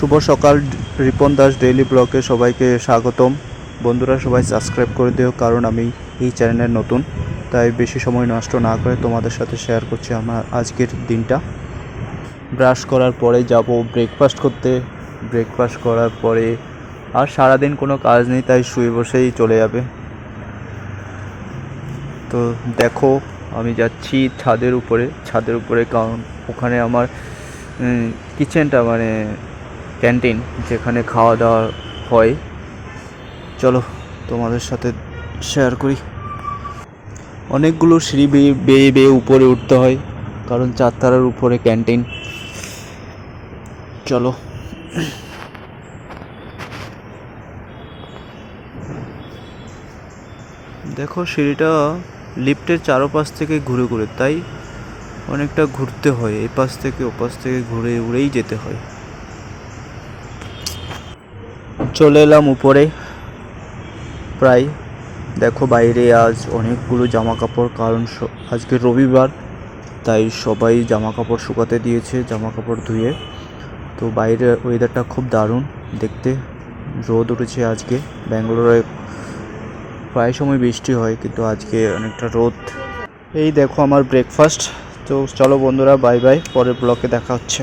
শুভ সকাল, রিপন দাস ডেইলি ব্লগে সবাইকে স্বাগতম। বন্ধুরা, সবাই সাবস্ক্রাইব করে দিও, কারণ আমি এই চ্যানেলের নতুন। তাই বেশি সময় নষ্ট না করে তোমাদের সাথে শেয়ার করছি আমার আজকের দিনটা। ব্রাশ করার পরে যাব ব্রেকফাস্ট করতে। ব্রেকফাস্ট করার পরে আর সারাদিন কোনো কাজ নেই, তাই শুয়ে বসেই চলে যাবে। তো দেখো, আমি যাচ্ছি ছাদের উপরে। ছাদের উপরে কারণ ওখানে আমার কিচেনটা মানে ক্যান্টিন যেখানে খাওয়া দাওয়া হয়। চলো তোমাদের সাথে শেয়ার করি। অনেকগুলো সিঁড়ি বেয়ে বেয়ে বেয়ে উপরে উঠতে হয়, কারণ চারতলার উপরে ক্যান্টিন। চলো। দেখো সিঁড়িটা লিফটের চারপাশ থেকে ঘুরে ঘুরে, তাই অনেকটা ঘুরতে হয় এই পাশ থেকে ও পাশ থেকে ঘুরে উড়েই যেতে হয়। চলে এলাম উপরে। প্রায় দেখো বাইরে আজ অনেকগুলো জামা কাপড় কারণ আজকে রবিবার, তাই সবাই জামা কাপড় শুকাতে দিয়েছে জামা কাপড় ধুয়ে। তো বাইরে ওয়েদারটা খুব দারুণ, দেখতে রোদ উঠেছে আজকে। ব্যাঙ্গালোরে প্রায় সময় বৃষ্টি হয়, কিন্তু আজকে অনেকটা রোদ। এই দেখো আমার ব্রেকফাস্ট তো চলো বন্ধুরা বাই বাই পরের ব্লকে দেখা হচ্ছে।